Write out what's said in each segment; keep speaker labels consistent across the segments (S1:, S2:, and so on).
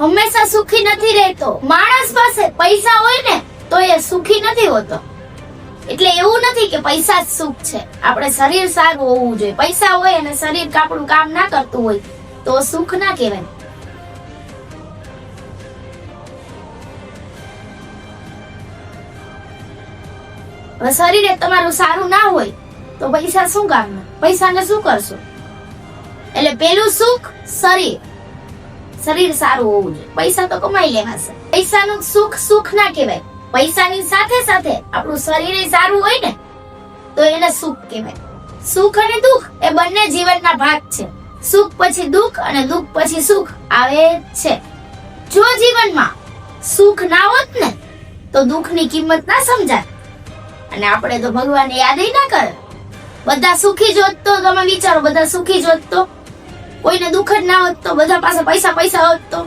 S1: હંમેશા સુખી નથી રહેતો. માણસ પાસે પૈસા હોય ને, તો એ સુખી નથી હોતો. એટલે એવું નથી કે પૈસા જ સુખ છે. આપણે શરીર સારું હોવું જોઈએ. પૈસા હોય અને શરીર આપણું કામ ના કરતું હોય, તો સુખ ના કહેવાય. હવે શરીરે તમારું સારું ના હોય, તો પૈસા શું કામના? પૈસાને શું કરશો? એટલે પેલું સુખ શરીર. શરીર સારું હોવું જોઈએ. પૈસા તો કમાઈ લેવાશે પૈસાનું સુખ સુખ ના કહેવાય. પૈસાની સાથે સાથે આપણું શરીર સારું હોય ને, તો એને સુખ કહેવાય. સુખ અને દુઃખ એ બંને જીવનના ભાગ છે. સુખ પછી દુઃખ અને દુઃખ પછી સુખ આવે છે. જો જીવનમાં સુખ ના હોત ને, તો દુઃખની કિંમત ના સમજાય. અને આપણે તો ભગવાન યાદ ના કરે. બધા સુખી જોત તો તમે વિચારો, બધા સુખી જોત તો? કોઈને દુઃખ જ ના હોત તો બધા પાસે પૈસા પૈસા હોત તો.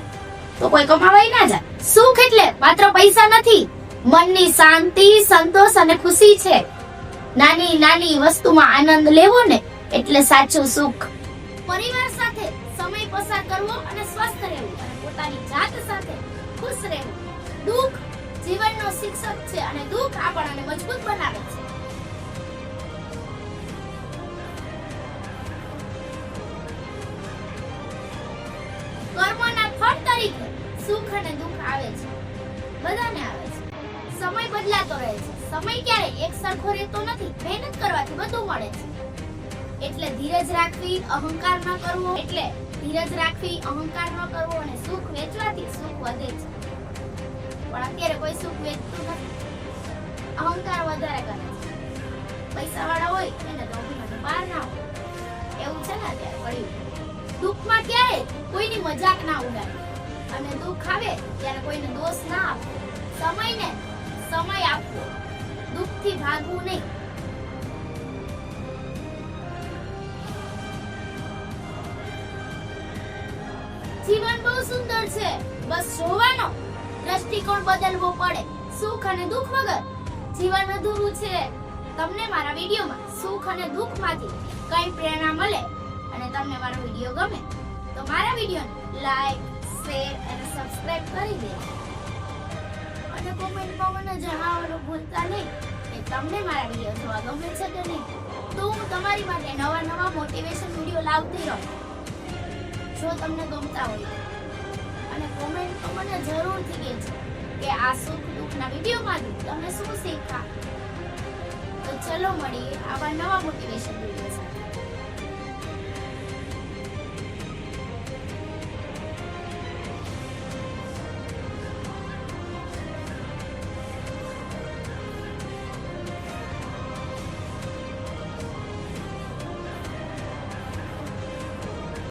S1: તો કોઈ કમાવાય ના જાય. સુખ એટલે માત્ર પૈસા નથી. મનની શાંતિ, સંતોષ અને ખુશી છે. નાની નાની વસ્તુમાં આનંદ લેવો ને એટલે સાચું સુખ. પરિવાર સાથે સમય પસાર કરવો અને સ્વસ્થ રહેવું અને પોતાની જાત સાથે ખુશ રહેવું. દુઃખ જીવનનો શિક્ષક છે અને દુઃખ આપણને મજબૂત બનાવે છે. સુખ અને દુઃખ આવે છે. બધાને આવે છે. સમય બદલાતો રહે છે. સમય ક્યારે એક સરખો રહેતો નથી. મહેનત કરવાથી બધું મળે છે. એટલે ધીરજ રાખવી, અહંકાર ન કરવો. એટલે ધીરજ રાખવી, અહંકાર ન કરવો અને સુખ વેચવાથી સુખ વધે છે. પણ અત્યારે કોઈ સુખ વેચતું નથી. અહંકાર વધારે કરે છે. પૈસા વાળા હોય એને અભિમાન બહાર ના હોય. એવું છે ને અત્યારે પડ્યું દુઃખમાં ક્યારે કોઈની મજાક ના ઉડાડે. અને દુઃખ આવે ત્યારે કોઈને દોષ ના આપો. સમયને સમય આપવો. દુઃખથી ભાગવું નહીં. જીવન બહુ સુંદર છે. બસ જોવાનો દ્રષ્ટિકોણ બદલવો પડે. સુખ અને દુઃખ વગર. જીવન અધૂરું છે. તમને મારા વિડીયોમાં સુખ અને દુઃખમાંથી કઈ પ્રેરણા મળે અને તમને મારો વીડિયો ગમે, તો મારા વિડીયોને લાઈક શેર અને સબસ્ક્રાઇબ કરી દે અને કોમેન્ટમાં મને જણાવવાનું ભૂલતા નહીં કે તમને મારા વીડિયો જોવા ગમે છે કે નહીં. તો હું તમારી માટે નવા નવા મોટિવેશન વીડિયો લાવતી રહું. જો તમને ગમતા હોય અને કોમેન્ટ તો મને જરૂરથી કહેજો કે આ સુખ દુઃખના વિડીયોમાંથી તમે શું શીખા તો ચલો મળીએ આવા નવા મોટિવેશન વીડિયો